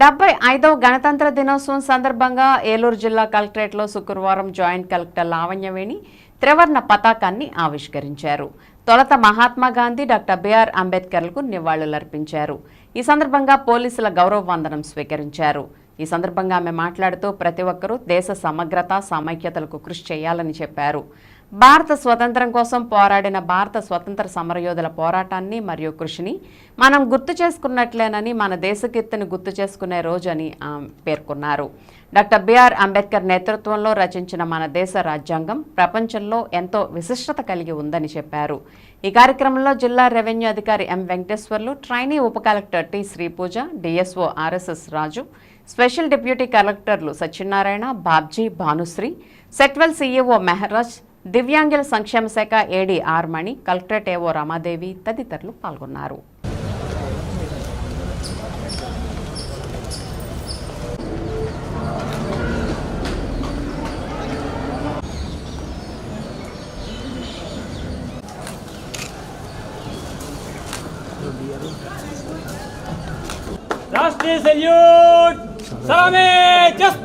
డెబ్బై ఐదవ గణతంత్ర దినోత్సవం సందర్భంగా ఏలూరు జిల్లా కలెక్టరేట్లో శుక్రవారం జాయింట్ కలెక్టర్ లావణ్యవేణి త్రివర్ణ పతాకాన్ని ఆవిష్కరించారు. తొలత మహాత్మా గాంధీ డాక్టర్ బిఆర్ అంబేద్కర్లకు నివాళులర్పించారు. ఈ సందర్భంగా పోలీసుల గౌరవ వందనం స్వీకరించారు. ఈ సందర్భంగా ఆమె మాట్లాడుతూ ప్రతి ఒక్కరూ దేశ సమగ్రత సమైక్యతలకు కృషి చేయాలని చెప్పారు. భారత స్వతంత్రం కోసం పోరాడిన భారత స్వతంత్ర సమరయోధుల పోరాటాన్ని మరియు కృషిని మనం గుర్తు చేసుకున్నట్లేనని మన దేశకీర్తిని గుర్తు చేసుకునే రోజు అని పేర్కొన్నారు. డాక్టర్ బిఆర్ అంబేద్కర్ నేతృత్వంలో రచించిన మన దేశ రాజ్యాంగం ప్రపంచంలో ఎంతో విశిష్టత కలిగి ఉందని చెప్పారు. ఈ కార్యక్రమంలో జిల్లా రెవెన్యూ అధికారి ఎం వెంకటేశ్వర్లు ట్రైనీ ఉప collector T Sripuja DSO RSS Raju special deputy కలెక్టర్లు సత్యనారాయణ బాబ్జీ భానుశ్రీ సెట్వెల్ సీఈఓ మెహరాజ్ దివ్యాంగుల సంక్షేమ శాఖ ఏడీ ఆర్ మణి కలెక్టరేట్ ఏవో రమాదేవి తదితరులు పాల్గొన్నారు राष्ट्रीय सल्यूट सलामी जस्ट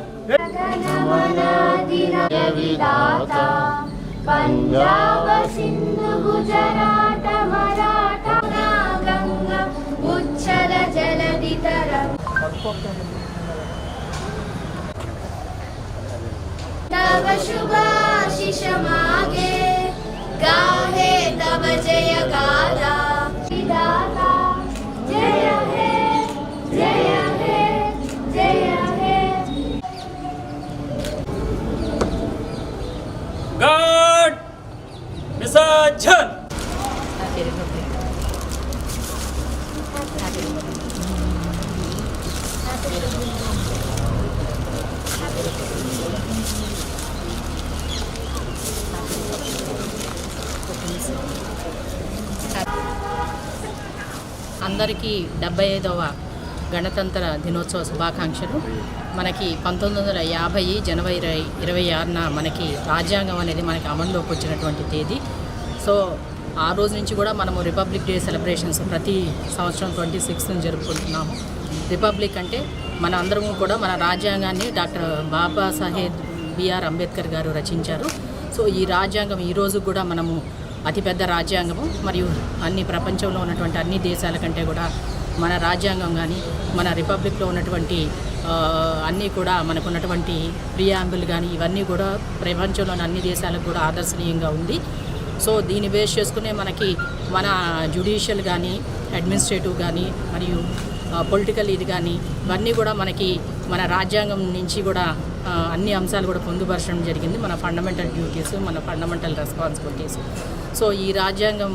പഞ്ചാബ് സിന്ധു ഗുജറാത്ത മറാഠ ഗംഗ ഉച്ഛല ജലധി തരം നവ ശുഭാശിഷമാകേ అందరికీ డెబ్బై ఐదవ గణతంత్ర దినోత్సవ శుభాకాంక్షలు. మనకి పంతొమ్మిది వందల యాభై జనవరి ఇరవై ఇరవై ఆరున మనకి రాజ్యాంగం అనేది మనకి అమల్లోకి వచ్చినటువంటి తేదీ. సో ఆ రోజు నుంచి కూడా మనము రిపబ్లిక్ డే సెలబ్రేషన్స్ ప్రతి సంవత్సరం ట్వంటీ సిక్స్త్ని జరుపుకుంటున్నాము. రిపబ్లిక్ అంటే మన అందరము కూడా మన రాజ్యాంగాన్ని డాక్టర్ బాబాసాహెబ్ బిఆర్ అంబేద్కర్ గారు రచించారు. సో ఈ రాజ్యాంగం ఈరోజు కూడా మనము అతిపెద్ద రాజ్యాంగము మరియు అన్ని ప్రపంచంలో ఉన్నటువంటి అన్ని దేశాల కంటే కూడా మన రాజ్యాంగం కానీ మన రిపబ్లిక్లో ఉన్నటువంటి అన్నీ కూడా మనకు ఉన్నటువంటి ప్రియాంబుల్ కానీ ఇవన్నీ కూడా ప్రపంచంలోని అన్ని దేశాలకు కూడా ఆదర్శనీయంగా ఉంది. సో దీన్ని బేస్ చేసుకునే మనకి మన జ్యుడిషియల్ కానీ అడ్మినిస్ట్రేటివ్ కానీ మరియు పొలిటికల్ ఇది కానీ ఇవన్నీ కూడా మనకి మన రాజ్యాంగం నుంచి కూడా అన్ని అంశాలు కూడా పొందుపరచడం జరిగింది. మన ఫండమెంటల్ డ్యూటీస్ మన ఫండమెంటల్ రెస్పాన్సిబిలిటీస్ సో ఈ రాజ్యాంగం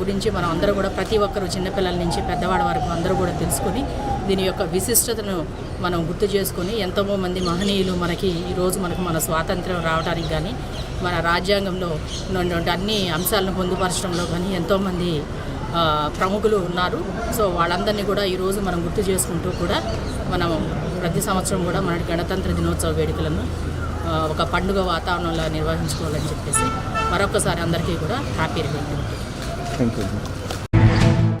గురించి మనం అందరూ కూడా ప్రతి ఒక్కరు చిన్నపిల్లల నుంచి పెద్దవాడి వరకు అందరూ కూడా తెలుసుకొని దీని యొక్క విశిష్టతను మనం గుర్తు చేసుకొని ఎంతో మంది మహనీయులు మనకి ఈరోజు మనకు మన స్వాతంత్రం రావడానికి కానీ మన రాజ్యాంగంలో ఉన్నటువంటి అన్ని అంశాలను పొందుపరచడంలో కానీ ఎంతోమంది ప్రముఖులు ఉన్నారు. సో వాళ్ళందరినీ కూడా ఈరోజు మనం గుర్తు చేసుకుంటూ కూడా మనం ప్రతి సంవత్సరం కూడా మన గణతంత్ర దినోత్సవ వేడుకలను ఒక పండుగ వాతావరణంలో నిర్వహించుకోవాలని చెప్పేసి మరొకసారి అందరికీ కూడా హ్యాపీ రిపోర్ట్ థ్యాంక్ యూ.